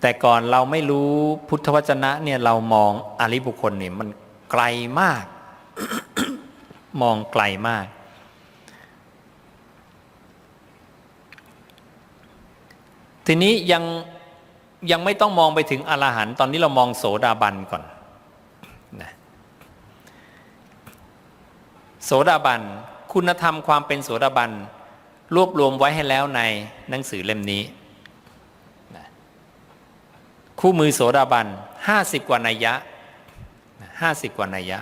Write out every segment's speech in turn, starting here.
แต่ก่อนเราไม่รู้พุทธวจนะเนี่ยเรามองอริบุคคลเนี่ยมันไกลมาก มองไกลมาก ทีนี้ยังยังไม่ต้องมองไปถึงอรหันต์ตอนนี้เรามองโสดาบันก่อนนะโสดาบันคุณธรรมความเป็นโสดาบันรวบรวมไว้ให้แล้วในหนังสือเล่มนี้ คู่มือโสดาบันห้าสิบกว่านัยยะห้าสิบกว่านัยยะ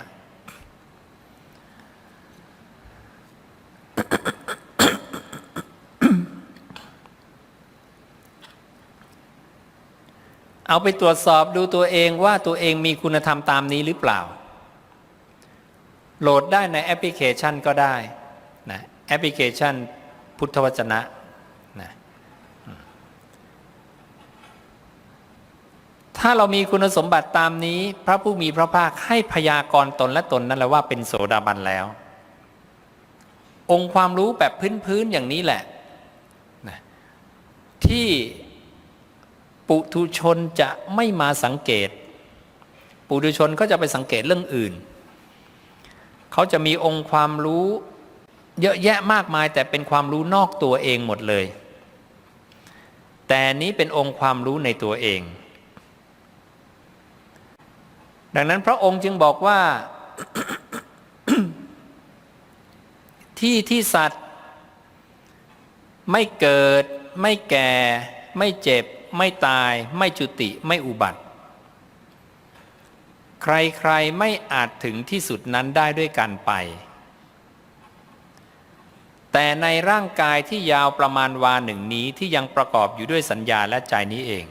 เอาไปตรวจสอบดูตัวเองว่าตัวเองมีคุณธรรมตามนี้หรือเปล่า โหลดได้ในแอปพลิเคชันก็ได้นะแอปพลิเคชันพุทธวจนะนะ ถ้าเรามีคุณสมบัติตามนี้ พระผู้มีพระภาคให้พยากรณ์ตนและตนนั่นแหละว่าเป็นโสดาบันแล้ว องค์ความรู้แบบพื้นๆอย่างนี้แหละนะที่ปุถุชนจะไม่มาสังเกต ปุถุชนก็จะไปสังเกตเรื่องอื่น เขาจะมีองค์ความรู้เยอะแยะมากมายแต่เป็นความรู้นอกตัวเองหมดเลย แต่นี้เป็นองค์ความรู้ในตัวเอง ดังนั้นพระองค์จึงบอกว่า ที่ที่สัตว์ ไม่เกิด ไม่แก่ ไม่เจ็บ ไม่ตาย ไม่จุติไม่อุบัติ ใครๆไม่อาจถึงที่สุดนั้นได้ด้วยกันไป แต่ในร่างกายที่ยาวประมาณวาหนึ่งนี้ที่ยังประกอบอยู่ด้วยสัญญาและใจนี้เอง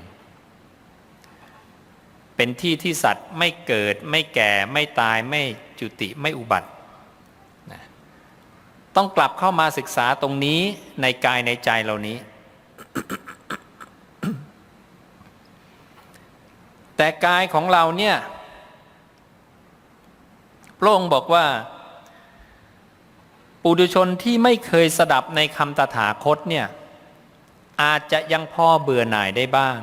เป็นที่ที่สัตว์ไม่เกิดไม่แก่ไม่ตายไม่จุติไม่อุบัตินะต้องกลับเข้ามาศึกษาตรงนี้ในกายในใจเหล่านี้ แต่กายของเราเนี่ยพระองค์บอกว่า ปุถุชนที่ไม่เคยสดับในคำตถาคตเนี่ยอาจจะยังพอเบื่อหน่ายได้บ้าง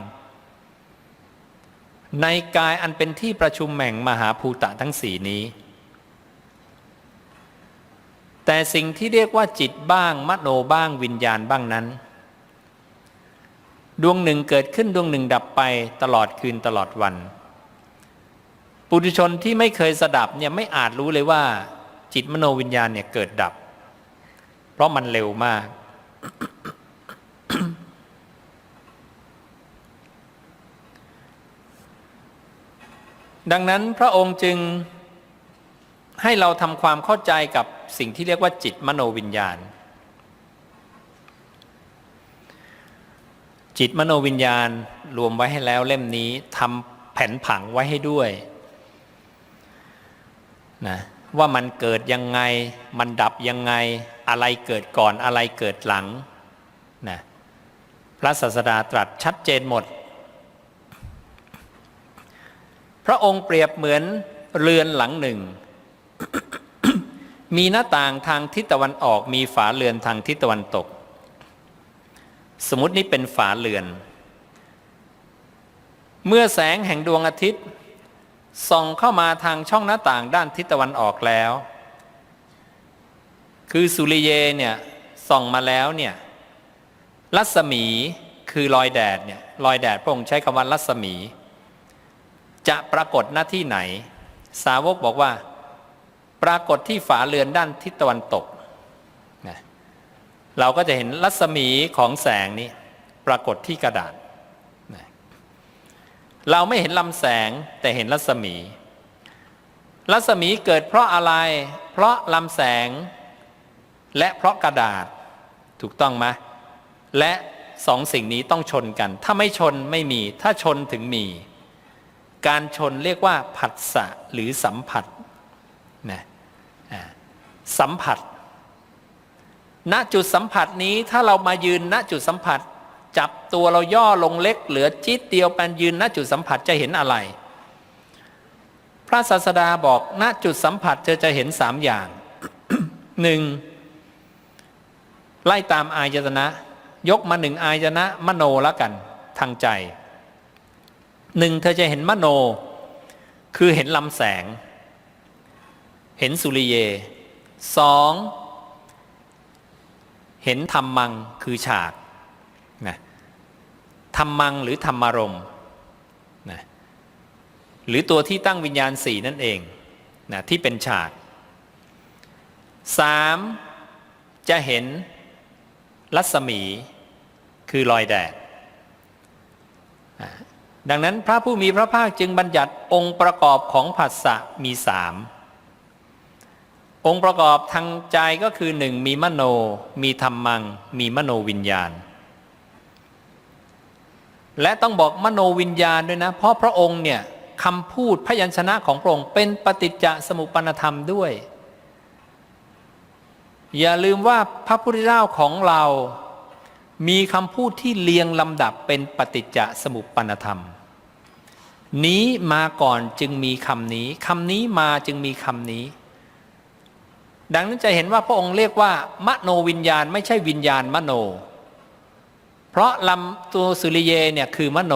ในกายอันเป็นที่ประชุมแห่งมหาภูตะทั้งสี่นี้ แต่สิ่งที่เรียกว่าจิตบ้าง มโนบ้างวิญญาณบ้างนั้น ดวงหนึ่งเกิดขึ้นดวงหนึ่งดับไปตลอดคืนตลอดวัน ปุถุชนที่ไม่เคยสดับเนี่ยไม่อาจรู้เลยว่า จิตมโนวิญญาณเนี่ยเกิดดับ เพราะมันเร็วมาก ดังนั้นพระองค์จึงให้เราทำความเข้าใจกับสิ่งที่เรียกว่าจิตมโนวิญญาณ จิตมโนวิญญาณรวมไว้ให้แล้วเล่มนี้ทำแผนผังไว้ให้ด้วยนะว่ามันเกิดยังไง มันดับยังไง อะไรเกิดก่อนอะไรเกิดหลังนะพระศาสดาตรัสชัดเจนหมด พระองค์เปรียบเหมือนเรือนหลังหนึ่ง มีหน้าต่างทางทิศตะวันออก มีฝาเรือนทางทิศตะวันตก สมมตินี้เป็นฝาเรือน เมื่อแสงแห่งดวงอาทิตย์ ส่องเข้ามาทางช่องหน้าต่างด้านทิศตะวันออกแล้ว คือสุริเยเนี่ยส่องมาแล้วเนี่ยรัศมีคือรอยแดดเนี่ยรอยแดดพระองค์ใช้คำว่ารัศมี จะปรากฏหน้าที่ไหน สาวกบอกว่า ปรากฏที่ฝาเรือนด้านทิศตะวันตกนะเราก็จะเห็นรัศมีของแสงนี้ ปรากฏที่กระดาษนะเราไม่เห็นลำแสงแต่เห็นรัศมี รัศมีเกิดเพราะอะไร เพราะลำแสง และเพราะกระดาษถูกต้องไหมและสองสิ่งนี้ต้องชนกัน ถ้าไม่ชนไม่มี ถ้าชนถึงมี การชนเรียกว่าผัสสะหรือสัมผัสนะสัมผัส ณจุดสัมผัสนี้ถ้าเรามายืนณจุดสัมผัส จับตัวเราย่อลงเล็ก เหลือจิตเดียวเป็นยืนณจุดสัมผัสจะเห็นอะไร พระศาสดาบอกณจุดสัมผัสจะจะเห็นสามอย่างหนึ่งไล่ตามอายตนะ ยกมาหนึ่งอายตนะ มโนแล้วกันทางใจ หนึ่งเธอจะเห็นมโน คือเห็นลำแสง เห็นสุริเยสองเห็นธรรมังคือฉากนะธรรมังหรือธรรมารมนะหรือตัวที่ตั้งวิญญาณสี่นั่นเองนะที่เป็นฉากสามจะเห็นรัศมีคือรอยแดด ดังนั้นพระผู้มีพระภาคจึงบัญญัติองค์ประกอบของผัสสะมีสามองค์ประกอบทางใจก็คือหนึ่งมีมโน มีธรรมัง มีมโนวิญญาณ และต้องบอกมโนวิญญาณด้วยนะ เพราะพระองค์เนี่ยคำพูดพยัญชนะของพระองค์เป็นปฏิจจสมุปปนธรรมด้วย อย่าลืมว่าพระพุทธเจ้าของเรามีคำพูดที่เรียงลำดับเป็นปฏิจจสมุปปนธรรม นี้มาก่อนจึงมีคำนี้คำนี้มาจึงมีคำนี้ ดังนั้นจะเห็นว่าพระองค์เรียกว่ามโนวิญญาณไม่ใช่วิญญาณมโน เพราะลำตัวสุริเยเนี่ยคือมโน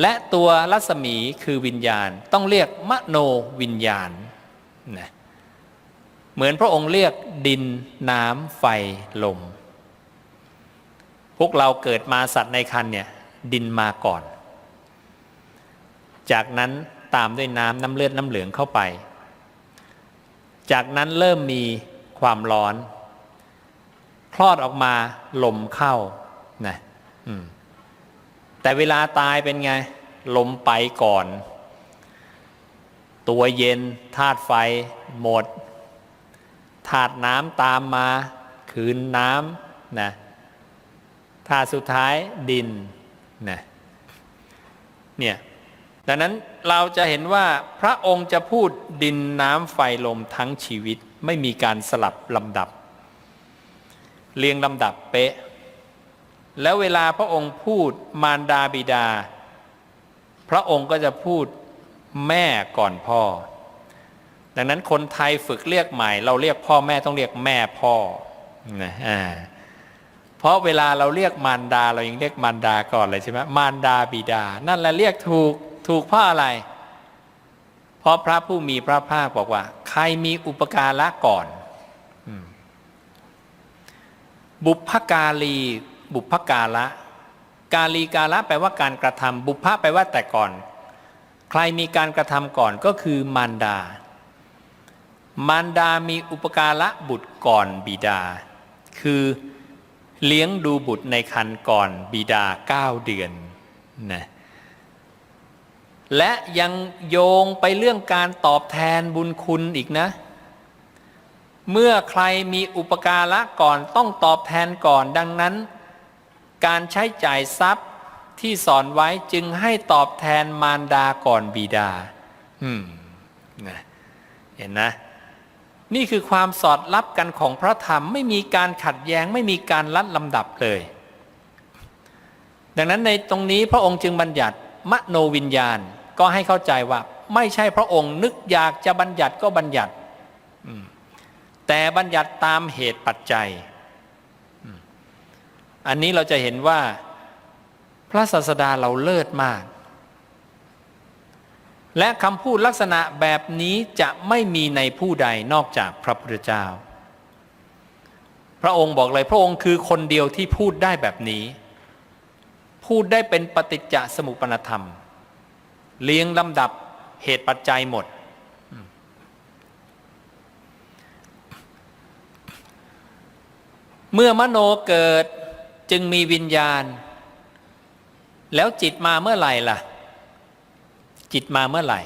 และตัวรัศมีคือวิญญาณ ต้องเรียกมโนวิญญาณนะเหมือนพระองค์เรียกดินน้ำไฟลม พวกเราเกิดมาสัตว์ในคันเนี่ยดินมาก่อน จากนั้นตามด้วยน้ำน้ำเลือดน้ำเหลืองเข้าไป จากนั้นเริ่มมีความร้อน คลอดออกมาลมเข้านะแต่เวลาตายเป็นไง ลมไปก่อน ตัวเย็นธาตุไฟหมดธาตุน้ำตามมา คืนน้ำนะธาตุสุดท้ายดินนะเนี่ย ดังนั้นเราจะเห็นว่าพระองค์จะพูดดินน้ำไฟลมทั้งชีวิตไม่มีการสลับลำดับ เรียงลำดับเป๊ะ แล้วเวลาพระองค์พูดมารดาบิดา พระองค์ก็จะพูดแม่ก่อนพ่อ ดังนั้นคนไทยฝึกเรียกใหม่ เราเรียกพ่อแม่ต้องเรียกแม่พ่อนะอ่าเพราะเวลาเราเรียกมารดาเรายังเรียกมารดาก่อนเลยใช่ไหมมารดาบิดา นั่นแหละเรียกถูก ถูกเพราะอะไร เพราะพระผู้มีพระภาคบอกว่า ใครมีอุปการะก่อน บุพกาลี บุพกาละกาลีกาละแปลว่าการกระทำบุพแปลว่าแต่ก่อน ใครมีการกระทำก่อนก็คือมารดา มารดามีอุปการะบุตรก่อนบิดา คือเลี้ยงดูบุตรในคันก่อนบิดาเก้าเดือนนะ และยังโยงไปเรื่องการตอบแทนบุญคุณอีกนะ เมื่อใครมีอุปการะก่อนต้องตอบแทนก่อนดังนั้น การใช้จ่ายทรัพย์ที่สอนไว้จึงให้ตอบแทนมารดาก่อนบิดา อืมนะเห็นนะ นี่คือความสอดรับกันของพระธรรมไม่มีการขัดแย้งไม่มีการลัดลำดับเลย ดังนั้นในตรงนี้พระองค์จึงบัญญัติมโนวิญญาณ ก็ให้เข้าใจว่าไม่ใช่พระองค์นึกอยากจะบัญญัติก็บัญญัติแต่บัญญัติตามเหตุปัจจัย อันนี้เราจะเห็นว่าพระศาสดาเราเลิศมาก และคำพูดลักษณะแบบนี้จะไม่มีในผู้ใดนอกจากพระพุทธเจ้า พระองค์บอกเลยพระองค์คือคนเดียวที่พูดได้แบบนี้ พูดได้เป็นปฏิจจสมุปนธรรม เลี้ยงลำดับเหตุปัจจัยหมด เมื่อมโนเกิดจึงมีวิญญาณ แล้วจิตมาเมื่อไหร่ล่ะ จิตมาเมื่อไหร่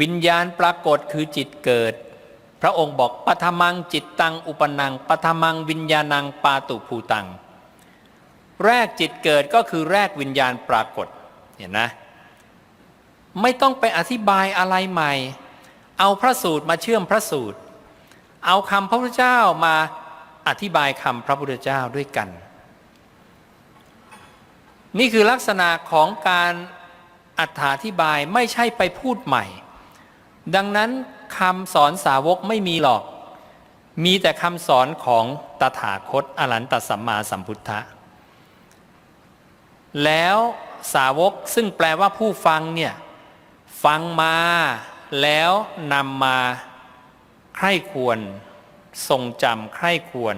วิญญาณปรากฏคือจิตเกิด พระองค์บอกปฐมังจิตตังอุปนังปฐมังวิญญาณังปาตุภูตัง แรกจิตเกิดก็คือแรกวิญญาณปรากฏ เห็นนะไม่ต้องไปอธิบายอะไรใหม่ เอาพระสูตรมาเชื่อมพระสูตร เอาคำพระพุทธเจ้ามาอธิบายคำพระพุทธเจ้าด้วยกัน นี่คือลักษณะของการอธิบายไม่ใช่ไปพูดใหม่ ดังนั้นคำสอนสาวกไม่มีหรอก มีแต่คำสอนของตถาคตอรันตสัมมาสัมพุทธะแล้ว สาวก ซึ่งแปลว่าผู้ฟังเนี่ยฟังมาแล้วนำมาใคร่ควร ทรงจำใคร่ควร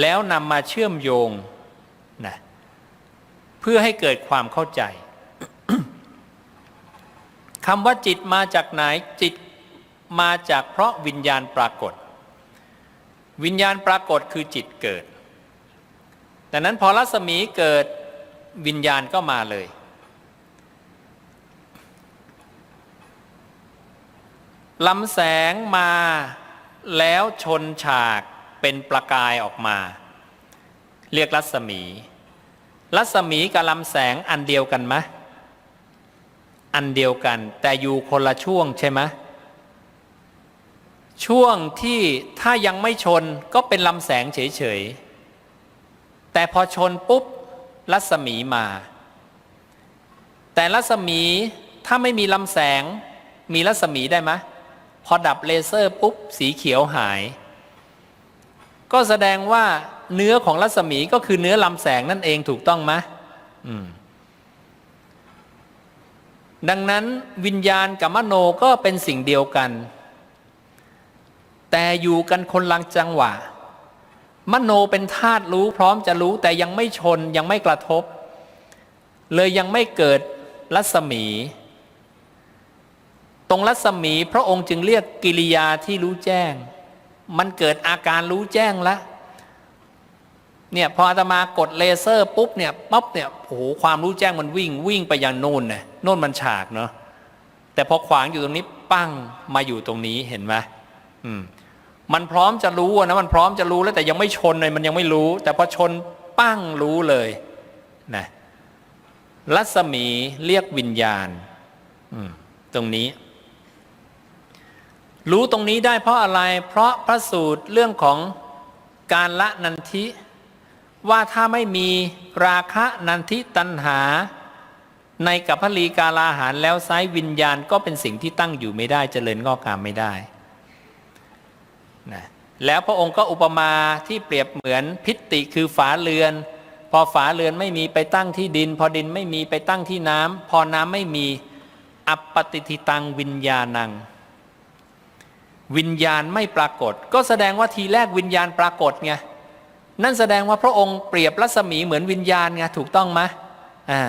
แล้วนำมาเชื่อมโยงนะเพื่อให้เกิดความเข้าใจคำว่าจิตมาจากไหนจิตมาจากเพราะวิญญาณปรากฏ วิญญาณปรากฏคือจิตเกิด ดังนั้นพอรัศมีเกิด วิญญาณก็มาเลย ลำแสงมาแล้วชนฉากเป็นประกายออกมา เรียกรัศมี รัศมีกับลำแสงอันเดียวกันไหมอันเดียวกัน แต่อยู่คนละช่วงใช่ไหมช่วงที่ถ้ายังไม่ชนก็เป็นลำแสงเฉยๆ แต่พอชนปุ๊บ รัศมีมา แต่รัศมีถ้าไม่มีลำแสง มีรัศมีได้ไหมพอดับเลเซอร์ปุ๊บสีเขียวหาย ก็แสดงว่าเนื้อของรัศมีก็คือเนื้อลำแสงนั่นเองถูกต้องไหมอืมดังนั้นวิญญาณกับมโนก็เป็นสิ่งเดียวกัน แต่อยู่กันคนลังจังหวะ มโนเป็นธาตุรู้พร้อมจะรู้แต่ยังไม่ชนยังไม่กระทบ เลยยังไม่เกิดรัศมี ตรงรัศมีพระองค์จึงเรียกกิริยาที่รู้แจ้ง มันเกิดอาการรู้แจ้งแล้วเนี่ยพออาตมากดเลเซอร์ปุ๊บเนี่ยปั๊บเนี่ยโอ้โหความรู้แจ้งมันวิ่งวิ่งไปยังโน่นนี่ยโน่นมันฉากเนาะแต่พอขวางอยู่ตรงนี้ปั้งมาอยู่ตรงนี้เห็นไหมอืม มันพร้อมจะรู้นะมันพร้อมจะรู้แล้วแต่ยังไม่ชนเลยมันยังไม่รู้ แต่พอชนปั้งรู้เลยนะรัศมีเรียกวิญญาณตรงนี้ รู้ตรงนี้ได้เพราะอะไร เพราะพระสูตรเรื่องของการละนันทิว่าถ้าไม่มีราคะนันทิตัณหา ในกัพพลีกาลาหารแล้วไซวิญญาณก็เป็นสิ่งที่ตั้งอยู่ไม่ได้เจริญงอกงามไม่ได้ นะแล้วพระองค์ก็อุปมาที่เปรียบเหมือนพิติคือฝาเรือน พอฝาเรือนไม่มีไปตั้งที่ดิน พอดินไม่มีไปตั้งที่น้ำพอน้ำไม่มีอัปปติทิตังวิญญาณัง วิญญาณไม่ปรากฏ ก็แสดงว่าทีแรกวิญญาณปรากฏไงนั่นแสดงว่าพระองค์เปรียบรัศมีเหมือนวิญญาณไงถูกต้องไหมอ่า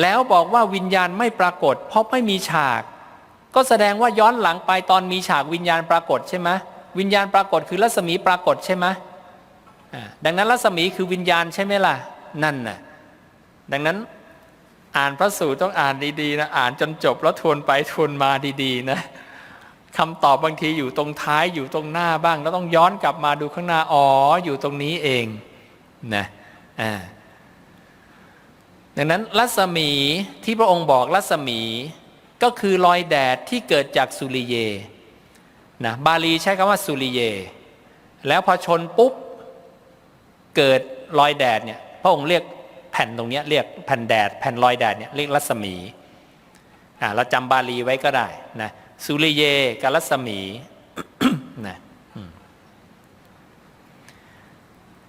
แล้วบอกว่าวิญญาณไม่ปรากฏ เพราะไม่มีฉาก ก็แสดงว่าย้อนหลังไปตอนมีฉากวิญญาณปรากฏใช่ไหมวิญญาณปรากฏคือรัศมีปรากฏใช่ไหมดังนั้นรัศมีคือวิญญาณใช่ไหมล่ะ นั่นน่ะดังนั้นอ่านพระสูตรต้องอ่านดีๆนะอ่านจนจบแล้วทวนไปทวนมาดีๆนะคำตอบบางทีอยู่ตรงท้ายอยู่ตรงหน้าบ้าง แล้วต้องย้อนกลับมาดูข้างหน้าอ๋ออยู่ตรงนี้เองนะอ่าดังนั้นรัศมีที่พระองค์บอกรัศมี ก็คือรอยแดดที่เกิดจากสุริเยนะบาลีใช้คำว่าสุริเย แล้วพอชนปุ๊บ เกิดรอยแดดเนี่ยพระองค์เรียกแผ่นตรงนี้เรียกแผ่นแดด แผ่นรอยแดดเนี่ยเรียกรัศมีอ่าเราจำบาลีไว้ก็ได้นะสุริเยกับรัศมีนะ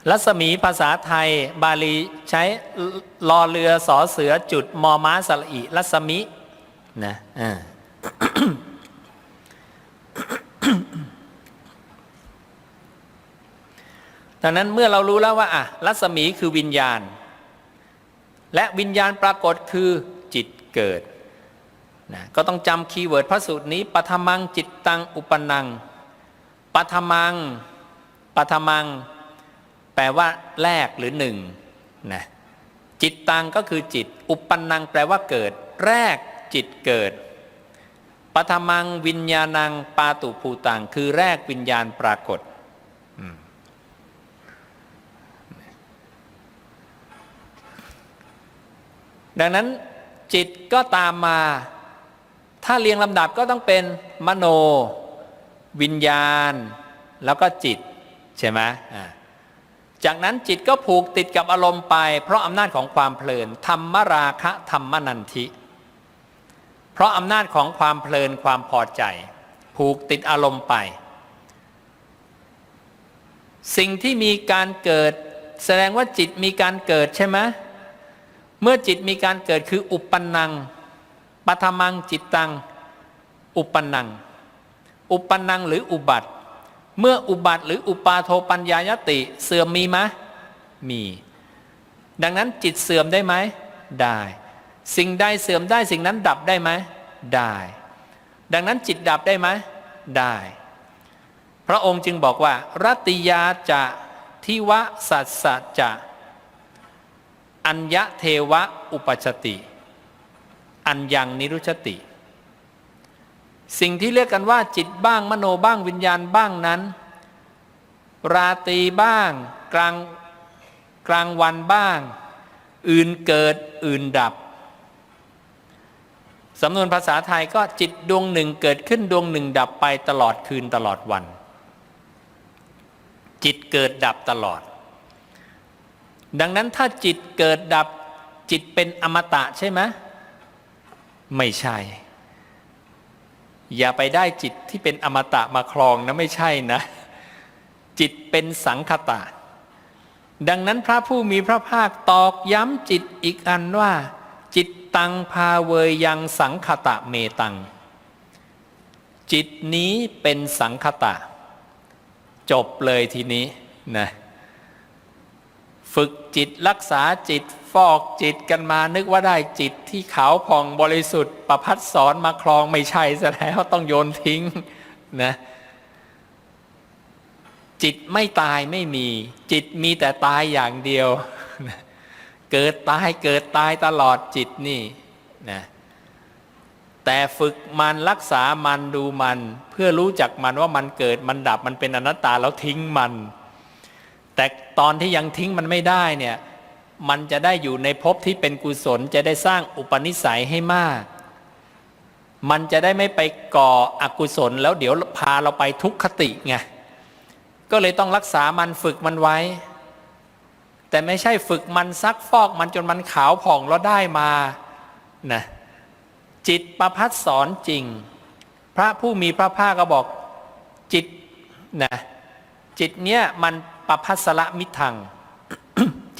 รัศมีภาษาไทยบาลีใช้ลอเรือสอเสือจุดมอม้าสระอิรัศมิ นะอ่าดังนั้นเมื่อเรารู้แล้วว่าอะรัศมีคือวิญญาณ และวิญญาณปรากฏคือจิตเกิดนะก็ต้องจำคีย์เวิร์ดพระสูตรนี้ปฐมังจิตตังอุปนังปฐมังปฐมัง แปลว่าแรกหรือหนึ่งนะจิตตังก็คือจิต อุปนังแปลว่าเกิด แรก จิตเกิดปฐมังวิญญาณังปาตุภูตัง คือแรกวิญญาณปรากฏ ดังนั้นจิตก็ตามมา ถ้าเรียงลำดับก็ต้องเป็นมโน วิญญาณ แล้วก็จิต ใช่ไหมจากนั้นจิตก็ผูกติดกับอารมณ์ไป เพราะอำนาจของความเพลินธรรมราคะธรรมนันทิ ราะอำนาจของความเพลินความพอใจ ผูกติดอารมณ์ไป สิ่งที่มีการเกิด แสดงว่าจิตมีการเกิดใช่ไหมเมื่อจิตมีการเกิดคืออุปปนังปัทมังจิตตัง อุปปนัง อุปปันนังหรืออุบัติ เมื่ออุบัติหรืออุปาโทปัญญายติเสื่อมมีไหมมี ดังนั้นจิตเสื่อมได้ไหมได้ สิ่งใดเสื่อมได้สิ่งนั้นดับได้ไหมได้ ดังนั้นจิตดับได้ไหมได้ พระองค์จึงบอกว่า รัติยาจะทิวะสัสสะจะอัญญะเทวะอุปชติ อัญญังนิรุชติ สิ่งที่เรียกกันว่าจิตบ้างมโนบ้างวิญญาณบ้างนั้น ราตรีบ้างกลางกลางวันบ้าง อื่นเกิดอื่นดับ สำนวนภาษาไทยก็จิตดวงหนึ่งเกิดขึ้นดวงหนึ่งดับไปตลอดคืนตลอดวัน จิตเกิดดับตลอด ดังนั้นถ้าจิตเกิดดับจิตเป็นอมตะใช่ไหมไม่ใช่ อย่าไปได้จิตที่เป็นอมตะมาครองนะไม่ใช่นะ จิตเป็นสังคตะ ดังนั้นพระผู้มีพระภาคตอกย้ำจิตอีกอันว่า ตังพาเวยยังสังคตะเมตัง จิตนี้เป็นสังคตะ จบเลยทีนี้นะฝึกจิตรักษาจิตฟอกจิตกันมานึกว่าได้จิตที่ขาวผ่องบริสุทธิ์ประพัดสอนมาครองไม่ใช่ซะแล้วต้องโยนทิ้งนะจิตไม่ตายไม่มี จิตมีแต่ตายอย่างเดียว เกิดตายเกิดตายตลอดจิตนี่นะแต่ฝึกมันรักษามันดูมัน เพื่อรู้จักมันว่ามันเกิดมันดับมันเป็นอนัตตาแล้วทิ้งมัน แต่ตอนที่ยังทิ้งมันไม่ได้เนี่ยมันจะได้อยู่ในภพที่เป็นกุศลจะได้สร้างอุปนิสัยให้มาก มันจะได้ไม่ไปก่ออกุศลแล้วเดี๋ยวพาเราไปทุกขติไงก็เลยต้องรักษามันฝึกมันไว้ แต่ไม่ใช่ฝึกมันซักฟอกมันจนมันขาวผ่องแล้วได้มานะจิตประพัดสอนจริง พระผู้มีพระภาคก็บอกจิตนะจิตเนี้ยมันประพัสละมิทัง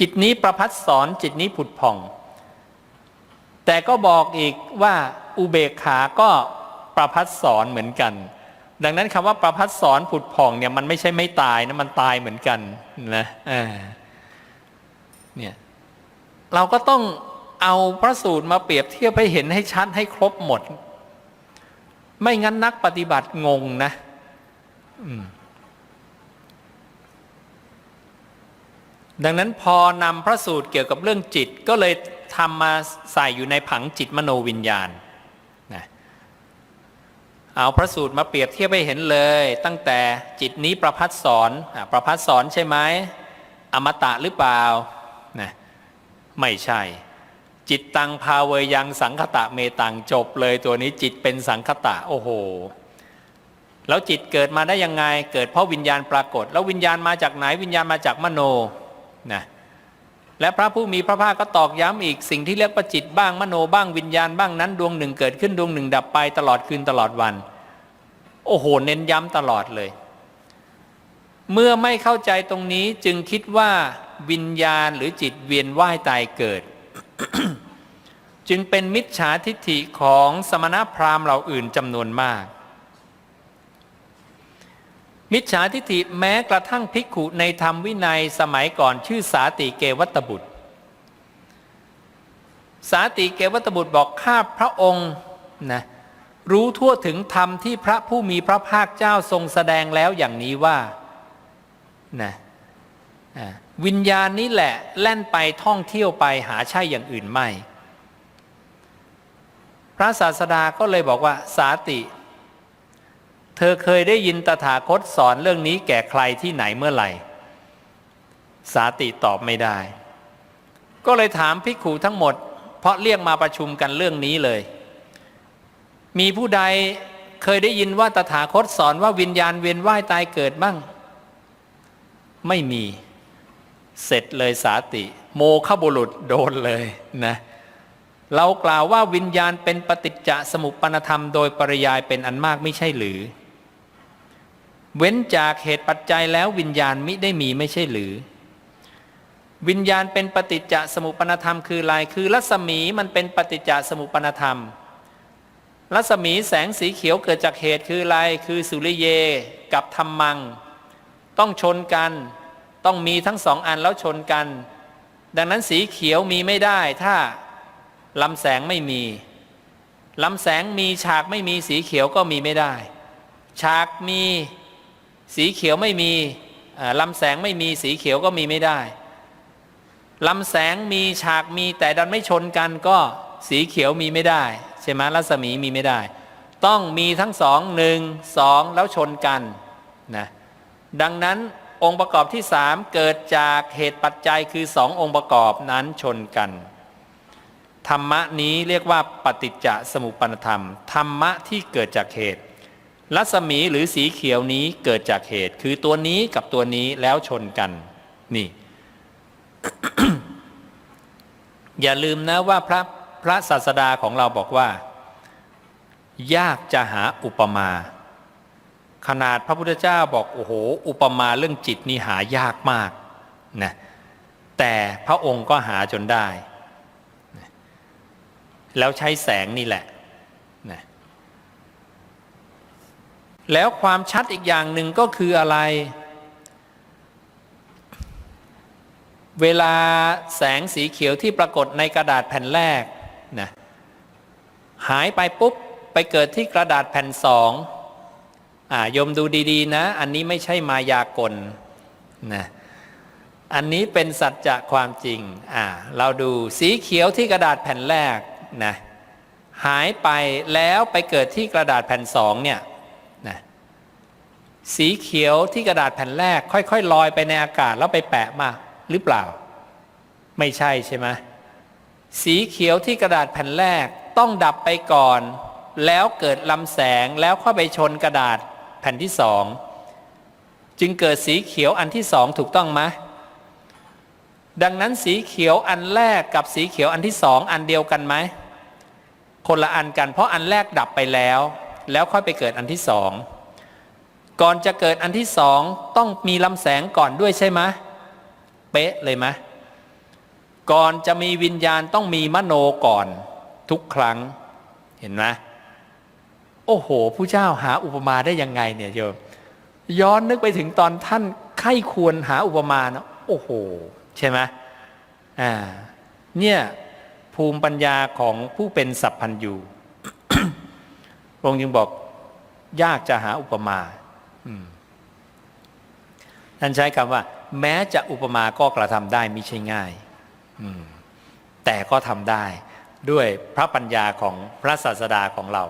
จิตนี้ประพัดสอนจิตนี้ผุดผ่อง แต่ก็บอกอีกว่าอุเบกขาก็ประพัดสอนเหมือนกัน ดังนั้นคำว่าประพัดสอนผุดผ่องเนี่ยมันไม่ใช่ไม่ตายนะมันตายเหมือนกันนะอ่า เนี่ยเราก็ต้องเอาพระสูตรมาเปรียบเทียบให้เห็นให้ชัดให้ครบหมด ไม่งั้นนักปฏิบัติงงนะดังนั้นพอนำพระสูตรเกี่ยวกับเรื่องจิต ก็เลยทำมาใส่อยู่ในผังจิตมโนวิญญาณนะเอาพระสูตรมาเปรียบเทียบให้เห็นเลย ตั้งแต่จิตนี้ประพัดสอนอประพัดสอนใช่ไหมอมตะหรือเปล่า ไม่ใช่ จิตตังพาเวยังสังคตะเมตังจบเลยตัวนี้จิตเป็นสังคตะโอ้โห แล้วจิตเกิดมาได้ยังไง เกิดเพราะวิญญาณปรากฏ แล้ววิญญาณมาจากไหนวิญญาณมาจากมโนนะและพระผู้มีพระภาคก็ตอกย้ำอีกสิ่งที่เรียกว่าจิตบ้างมโนบ้างวิญญาณบ้างนั้นดวงหนึ่งเกิดขึ้นดวงหนึ่งดับไปตลอดคืนตลอดวัน โอ้โห เน้นย้ำตลอดเลย เมื่อไม่เข้าใจตรงนี้จึงคิดว่า วิญญาณหรือจิตเวียนว่ายตายเกิด จึงเป็นมิจฉาทิฏฐิของสมณพราหมณ์เหล่าอื่นจำนวนมาก มิจฉาทิฏฐิแม้กระทั่งภิกขุในธรรมวินัยสมัยก่อนชื่อสาติเกวัตบุตร สาติเกวัตบุตรบอกข้าพระองค์นะรู้ทั่วถึงธรรมที่พระผู้มีพระภาคเจ้าทรงแสดงแล้วอย่างนี้ว่านะ วิญญาณนี้แหละแล่นไปท่องเที่ยวไปหาใช่อย่างอื่นไม่ พระศาสดาก็เลยบอกว่าสาติ เธอเคยได้ยินตถาคตสอนเรื่องนี้แก่ใครที่ไหนเมื่อไหร่ สาติตอบไม่ได้ ก็เลยถามภิกขุทั้งหมด เพราะเรียกมาประชุมกันเรื่องนี้เลย มีผู้ใดเคยได้ยินว่าตถาคตสอนว่าวิญญาณเวียนว่ายตายเกิดบ้าง ไม่มี เสร็จเลยสาติ โมฆบุรุษโดนเลยนะเรากล่าวว่าวิญญาณเป็นปฏิจจสมุปปนธรรมโดยปริยายเป็นอันมากไม่ใช่หรือ เว้นจากเหตุปัจจัยแล้ววิญญาณมิได้มีไม่ใช่หรือ วิญญาณเป็นปฏิจจสมุปนธรรมคืออะไรคือรัศมีมันเป็นปฏิจจสมุปนธรรม รัศมีแสงสีเขียวเกิดจากเหตุคืออะไรคือสุริเยกับธรรมัง ต้องชนกัน ต้องมีทั้งสองอันแล้วชนกัน ดังนั้นสีเขียวมีไม่ได้ถ้าลำแสงไม่มีลำแสงมีฉากไม่มีสีเขียวก็มีไม่ได้ ฉากมีสีเขียวไม่มีลำแสงไม่มีสีเขียวก็มีไม่ได้ลำแสงมีฉากมีแต่ดันไม่ชนกันก็สีเขียวมีไม่ได้ใช่ไหมรัศมีมีไม่ได้ ต้องมีทั้งสองหนึ่งสองแล้วชนกันนะดังนั้น องค์ประกอบที่สามเกิดจากเหตุปัจจัยคือสององค์ประกอบนั้นชนกัน ธรรมะนี้เรียกว่าปฏิจจสมุปนธรรม ธรรมะที่เกิดจากเหตุ รัศมีหรือสีเขียวนี้เกิดจากเหตุ คือตัวนี้กับตัวนี้แล้วชนกัน นี่ อย่าลืมนะว่าพระพระศาสดาของเราบอกว่า ยากจะหาอุปมา ขนาดพระพุทธเจ้าบอกโอ้โห อุปมาเรื่องจิตนี่หายากมากนะแต่พระองค์ก็หาจนได้ แล้วใช้แสงนี่แหละนะแล้วความชัดอีกอย่างหนึ่งก็คืออะไร เวลาแสงสีเขียวที่ปรากฏในกระดาษแผ่นแรกนะหายไปปุ๊บ ไปเกิดที่กระดาษแผ่นสอง อ่ายมดูดีๆ นะ อันนี้ไม่ใช่มายากลนะอันนี้เป็นสัจจะความจริงอ่าเราดูสีเขียวที่กระดาษแผ่นแรกนะหายไปแล้วไปเกิดที่กระดาษแผ่นสองเนี่ยนะสีเขียวที่กระดาษแผ่นแรก ค่อยๆลอยไปในอากาศแล้วไปแปะมาหรือเปล่า ไม่ใช่ใช่ไหมสีเขียวที่กระดาษแผ่นแรกต้องดับไปก่อน แล้วเกิดลำแสงแล้วเข้าไปชนกระดาษ แผ่นที่สองจึงเกิดสีเขียวอันที่สองถูกต้องไหมดังนั้นสีเขียวอันแรกกับสีเขียวอันที่สองอันเดียวกันไหมคนละอันกันเพราะอันแรกดับไปแล้ว แล้วค่อยไปเกิดอันที่สองก่อนจะเกิดอันที่สองต้องมีลำแสงก่อนด้วยใช่ไหมเป๊ะเลยไหมก่อนจะมีวิญญาณต้องมีมโนก่อนทุกครั้ง เห็นไหม โอ้โหผู้เจ้าหาอุปมาได้ยังไงเนี่ยโยมย้อนนึกไปถึงตอนท่านไข้ควรหาอุปมานะโอ้โห ใช่ไหมอ่าเนี่ยภูมิปัญญาของผู้เป็นสัพพัญญูพระองค์จึงบอกยากจะหาอุปมาท่านใช้คำว่า แม้จะอุปมาก็กระทำได้ไม่ใช่ง่ายแต่ก็ทำได้ด้วยพระปัญญาของพระศาสดาของเรา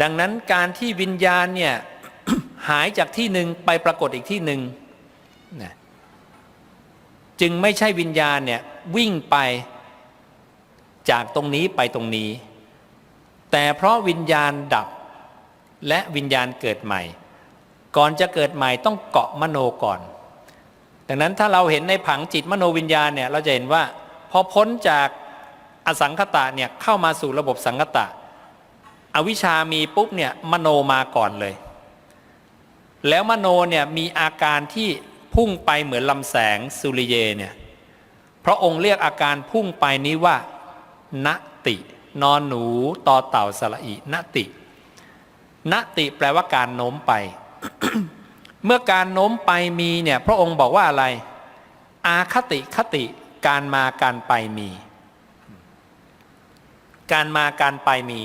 ดังนั้นการที่วิญญาณเนี่ยหายจากที่หนึ่งไปปรากฏอีกที่หนึ่งนะจึงไม่ใช่วิญญาณเนี่ยวิ่งไปจากตรงนี้ไปตรงนี้ แต่เพราะวิญญาณดับและวิญญาณเกิดใหม่ ก่อนจะเกิดใหม่ต้องเกาะมโนก่อน ดังนั้นถ้าเราเห็นในผังจิตมโนวิญญาณเนี่ยเราจะเห็นว่า พอพ้นจากอสังคตะเนี่ยเข้ามาสู่ระบบสังคตะ อวิชามีปุ๊บเนี่ยมโนมาก่อนเลย แล้วมโนเนี่ยมีอาการที่พุ่งไปเหมือนลำแสงสุริเยเนี่ยพระองค์เรียกอาการพุ่งไปนี้ว่านติ นอนหนูต่อเต่าสระอีนตินติแปลว่าการโน้มไป เมื่อการโน้มไปมีเนี่ยพระองค์บอกว่าอะไร อาคติคติการมาการไปมี การมาการไปมี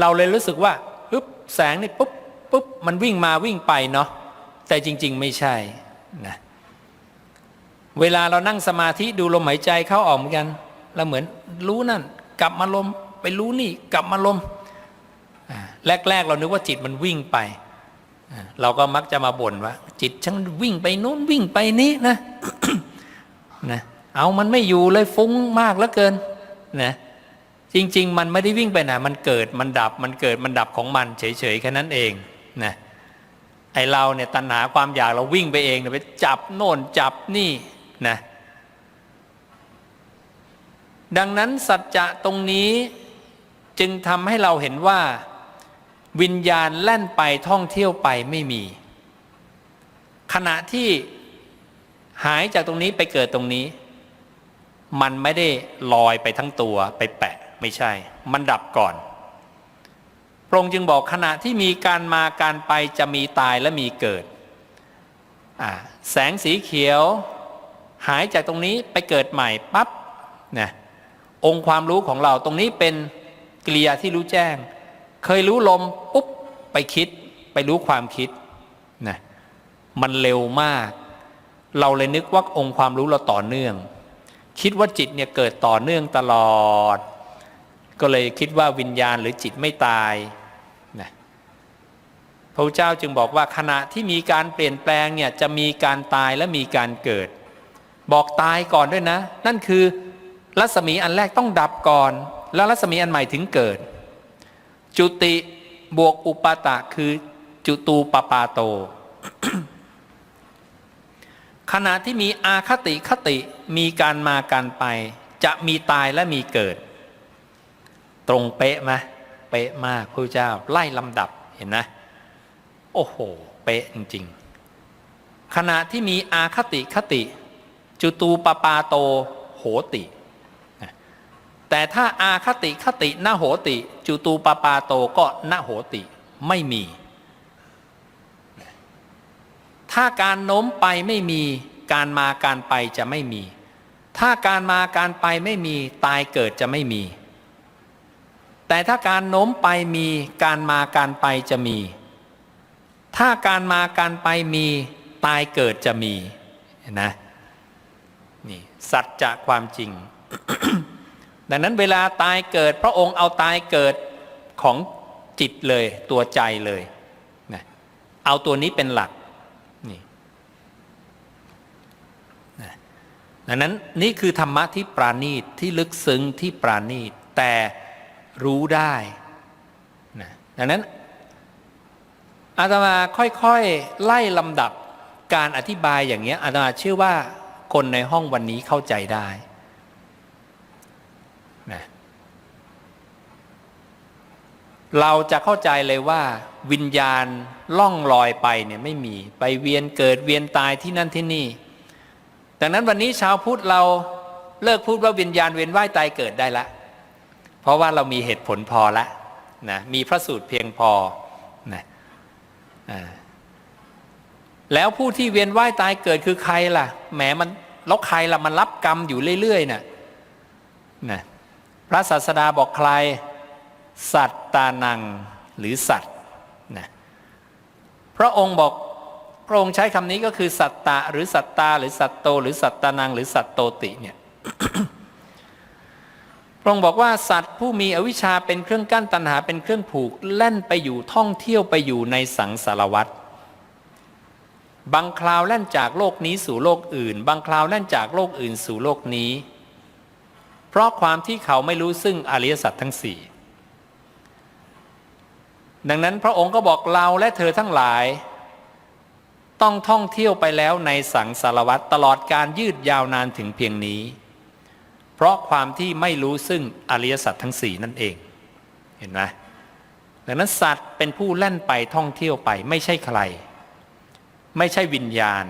เราเลยรู้สึกว่าปึ๊บแสงนี่ปุ๊บปุ๊บมันวิ่งมาวิ่งไปเนาะแต่จริง ๆ ไม่ใช่นะเวลาเรานั่งสมาธิดูลมหายใจเข้าออกเหมือนกันเราเหมือนรู้นั่น กลับมาลมไปรู้นี่กลับมาลมแรก ๆ เรานึกว่าจิตมันวิ่งไป เราก็มักจะมาบ่นว่า จิตฉันวิ่งไปนู้นวิ่งไปนี้นะนะเอามันไม่อยู่เลยฟุ้งมากเหลือเกินนะ จริง ๆ มันไม่ได้วิ่งไปไหนมันเกิดมันดับมันเกิดมันดับของมัน เฉยๆแค่นั้นเองนะไอเราเนี่ยตัณหาความอยากเราวิ่งไปเองไปจับโน่นจับนี่นะดังนั้นสัจจะตรงนี้จึงทำให้เราเห็นว่า วิญญาณแล่นไปท่องเที่ยวไปไม่มี ขณะที่หายจากตรงนี้ไปเกิดตรงนี้ มันไม่ได้ลอยไปทั้งตัวไปแปะ ไม่ใช่ มันดับก่อน พระองค์จึงบอกขณะที่มีการมาการไปจะมีตายและมีเกิด แสงสีเขียวหายจากตรงนี้ไปเกิดใหม่ปั๊บนะองค์ความรู้ของเราตรงนี้เป็นกิริยาที่รู้แจ้ง เคยรู้ลมปุ๊บไปคิดไปรู้ความคิดนะมันเร็วมาก เราเลยนึกว่าองค์ความรู้เราต่อเนื่อง คิดว่าจิตเนี่ยเกิดต่อเนื่องตลอด ก็เลยคิดว่าวิญญาณหรือจิตไม่ตายนะพระเจ้าจึงบอกว่าขณะที่มีการเปลี่ยนแปลงเนี่ยจะมีการตายและมีการเกิด บอกตายก่อนด้วยนะ นั่นคือรัศมีอันแรกต้องดับก่อน แล้วรัศมีอันใหม่ถึงเกิด จุติบวกอุปาตะคือจุตูปปาโต ขณะที่มีอาคติคติมีการมาการไป จะมีตายและมีเกิด ตรงเป๊ะไหมเป๊ะมากพระเจ้าไล่ลำดับเห็นนะ โอ้โห เป๊ะจริงๆ ขณะที่มีอาคติคติ จุตูปปาโตโหติ แต่ถ้าอาคติคตินโหติ จุตูปปาโตก็นโหติไม่มี ถ้าการโน้มไปไม่มีการมาการไปจะไม่มี ถ้าการมาการไปไม่มีตายเกิดจะไม่มี แต่ถ้าการโน้มไปมีการมาการไปจะมี ถ้าการมาการไปมีตายเกิดจะมีเห็นนะนี่สัจจะความจริง ดังนั้นเวลาตายเกิด พระองค์เอาตายเกิดของจิตเลยตัวใจเลยนะเอาตัวนี้เป็นหลักนี่นะดังนั้นนี่คือธรรมะที่ปราณีตที่ลึกซึ้งที่ปราณีตแต่ รู้ได้นะดังนั้นอาตมาค่อยๆไล่ลำดับการอธิบายอย่างเงี้ยอาตมาเชื่อว่าคนในห้องวันนี้เข้าใจได้นะเราจะเข้าใจเลยว่า วิญญาณล่องลอยไปเนี่ยไม่มีไปเวียนเกิดเวียนตายที่นั่นที่นี่ดังนั้นวันนี้ชาวพุทธเราเลิกพูดว่าวิญญาณเวียนว่ายตายเกิดได้ละ เพราะว่าเรามีเหตุผลพอละนะมีพระสูตรเพียงพอนะแล้วผู้ที่เวียนว่ายตายเกิดคือใครล่ะแหมมันแล้วใครล่ะมันรับกรรมอยู่เรื่อยๆน่ะนะพระศาสดาบอกใคร สัตตานังหรือสัตว์นะพระองค์บอกพระองค์ใช้คำนี้ก็คือสัตตะหรือสัตตา หรือสัตโต หรือสัตตานัง หรือสัตโตติเนี่ย ระองค์บอกว่าสัตว์ผู้มีอวิชชาเป็นเครื่องกั้นตัณหาเป็นเครื่องผูกเล่นไปอยู่ท่องเที่ยวไปอยู่ในสังสารวัฏบางคราวแล่นจากโลกนี้สู่โลกอื่น บางคราวแล่นจากโลกอื่นสู่โลกนี้ เพราะความที่เขาไม่รู้ซึ่งอริยสัจทั้งสี่ดังนั้นพระองค์ก็บอกเราและเธอทั้งหลาย ต้องท่องเที่ยวไปแล้วในสังสารวัตรตลอดการยืดยาวนานถึงเพียงนี้ เพราะความที่ไม่รู้ซึ่งอริยสัจทั้งสี่นั่นเอง เห็นไหมดังนั้นสัตว์เป็นผู้เล่นไปท่องเที่ยวไป ไม่ใช่ใคร ไม่ใช่วิญญาณ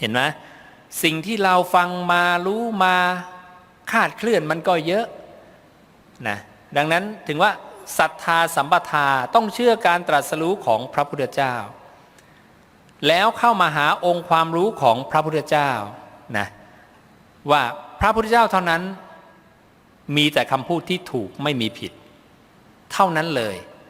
เห็นไหมสิ่งที่เราฟังมารู้มาคาดเคลื่อนมันก็เยอะนะดังนั้นถึงว่าศรัทธาสัมปทาต้องเชื่อการตรัสรู้ของพระพุทธเจ้า แล้วเข้ามาหาองค์ความรู้ของพระพุทธเจ้านะ ว่าพระพุทธเจ้าเท่านั้น มีแต่คำพูดที่ถูกไม่มีผิด เท่านั้นเลย